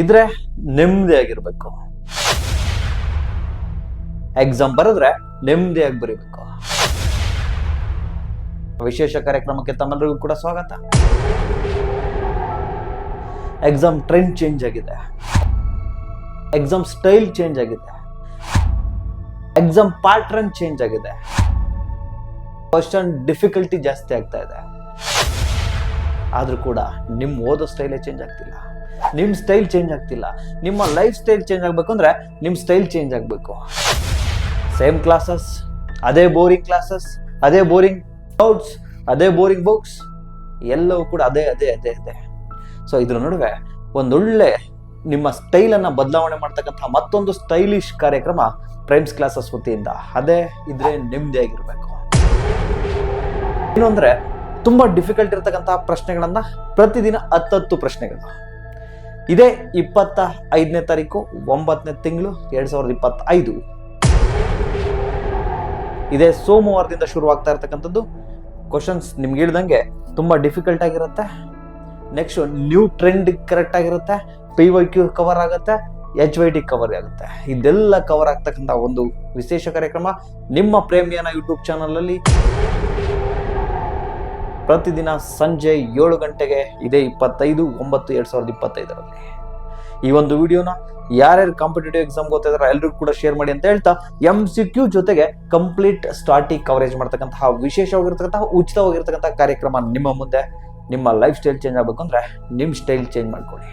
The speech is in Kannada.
ಇದ್ರೆ ನೆಮ್ಮದಿಯಾಗಿರ್ಬೇಕು ಎಕ್ಸಾಮ್ ಬರೆದ್ರೆ ನೆಮ್ಮದಿಯಾಗಿ ಬರೀಬೇಕು. ವಿಶೇಷ ಕಾರ್ಯಕ್ರಮಕ್ಕೆ ತಮ್ಮೆಲ್ಲರಿಗೂ ಕೂಡ ಸ್ವಾಗತ. ಎಕ್ಸಾಮ್ ಟ್ರೆಂಡ್ ಚೇಂಜ್ ಆಗಿದೆ. ಎಕ್ಸಾಮ್ ಸ್ಟೈಲ್ ಚೇಂಜ್ ಆಗಿದೆ. ಎಕ್ಸಾಮ್ ಪ್ಯಾಟ್ರನ್ ಚೇಂಜ್ ಆಗಿದೆ. ಕ್ವಶನ್ ಡಿಫಿಕಲ್ಟಿ ಜಾಸ್ತಿ ಆಗ್ತಾ ಇದೆ. ಆದ್ರೂ ಕೂಡ ನಿಮ್ಮ ಓದೋ ಸ್ಟೈಲೇ ಚೇಂಜ್ ಆಗ್ತಿಲ್ಲ. ನಿಮ್ಮ ಸ್ಟೈಲ್ ಚೇಂಜ್ ಆಗ್ತಿಲ್ಲ. ನಿಮ್ಮ ಲೈಫ್ ಸ್ಟೈಲ್ ಚೇಂಜ್ ಆಗಬೇಕು ಅಂದರೆ ನಿಮ್ಮ ಸ್ಟೈಲ್ ಚೇಂಜ್ ಆಗಬೇಕು. ಸೇಮ್ ಕ್ಲಾಸಸ್ ಅದೇ ಬೋರಿಂಗ್ ಕ್ಲಾಸಸ್ ಅದೇ ಬೋರಿಂಗ್ ಡೌಟ್ಸ್ ಅದೇ ಬೋರಿಂಗ್ ಬುಕ್ಸ್ ಎಲ್ಲವೂ ಕೂಡ ಅದೇ ಅದೇ ಅದೇ ಅದೇ. ಸೊ ಇದ್ರ ನಡುವೆ ಒಂದೊಳ್ಳೆ ನಿಮ್ಮ ಸ್ಟೈಲನ್ನು ಬದಲಾವಣೆ ಮಾಡ್ತಕ್ಕಂಥ ಮತ್ತೊಂದು ಸ್ಟೈಲಿಶ್ ಕಾರ್ಯಕ್ರಮ ಪ್ರೈಮ್ಸ್ ಕ್ಲಾಸಸ್ ವತಿಯಿಂದ. ಅದೇ ಇದ್ರೆ ನೆಮ್ಮದಿಯಾಗಿರಬೇಕು ಏನು ಅಂದ್ರೆ ತುಂಬಾ ಡಿಫಿಕಲ್ಟ್ ಇರತಕ್ಕಂತಹ ಪ್ರಶ್ನೆಗಳನ್ನು ಪ್ರತಿದಿನ ಹತ್ತತ್ತು ಪ್ರಶ್ನೆಗಳು. ಇದೇ ಇಪ್ಪತ್ತ ಐದನೇ ತಾರೀಕು ಒಂಬತ್ತನೇ ತಿಂಗಳು, ಎರಡ್ ಸಾವಿರದ ಇಪ್ಪತ್ತೈದು. ಇದೇ ಸೋಮವಾರದಿಂದ ಶುರುವಾಗ್ತಾ ಇರ್ತಕ್ಕಂಥದ್ದು. ಕ್ವಶನ್ಸ್ ನಿಮ್ಗೆ ಹೇಳ್ದಂಗೆ ತುಂಬ ಡಿಫಿಕಲ್ಟ್ ಆಗಿರುತ್ತೆ. ನೆಕ್ಸ್ಟ್ ನ್ಯೂ ಟ್ರೆಂಡ್ ಕರೆಕ್ಟ್ ಆಗಿರುತ್ತೆ. ಪಿ ವೈ ಕ್ಯೂ ಕವರ್ ಆಗುತ್ತೆ ಎಚ್ ವೈ ಟಿ ಕವರ್ ಆಗುತ್ತೆ. ಇದೆಲ್ಲ ಕವರ್ ಆಗ್ತಕ್ಕಂಥ ಒಂದು ವಿಶೇಷ ಕಾರ್ಯಕ್ರಮ ನಿಮ್ಮ ಪ್ರೇಮಿಯನ ಯೂಟ್ಯೂಬ್ ಚಾನಲಲ್ಲಿ ಪ್ರತಿದಿನ ಸಂಜೆ ಏಳು ಗಂಟೆಗೆ ಇದೇ ಇಪ್ಪತ್ತೈದು, ಒಂಬತ್ತು, ಎರಡು ಸಾವಿರದ ಇಪ್ಪತ್ತೈದರಲ್ಲಿ. ಈ ಒಂದು ವಿಡಿಯೋನ ಯಾರ್ಯಾರು ಕಾಂಪಿಟೇಟಿವ್ ಎಕ್ಸಾಮ್ ಓದ್ತಾ ಎಲ್ರಿಗೂ ಕೂಡ ಶೇರ್ ಮಾಡಿ ಅಂತ ಹೇಳ್ತಾ ಎಂ ಸಿ ಕ್ಯೂ ಜೊತೆಗೆ ಕಂಪ್ಲೀಟ್ ಸ್ಟಾರ್ಟಿಂಗ್ ಕವರೇಜ್ ಮಾಡ್ತಕ್ಕಂತಹ ವಿಶೇಷವಾಗಿರ್ತಕ್ಕಂತಹ, ಉಚಿತವಾಗಿರ್ತಕ್ಕಂತಹ ಕಾರ್ಯಕ್ರಮ ನಿಮ್ಮ ಮುಂದೆ, ನಿಮ್ಮ ಲೈಫ್ ಸ್ಟೈಲ್ ಚೇಂಜ್ ಆಗಬೇಕು ಅಂದ್ರೆ ನಿಮ್ಮ ಸ್ಟೈಲ್ ಚೇಂಜ್ ಮಾಡ್ಕೊಳ್ಳಿ.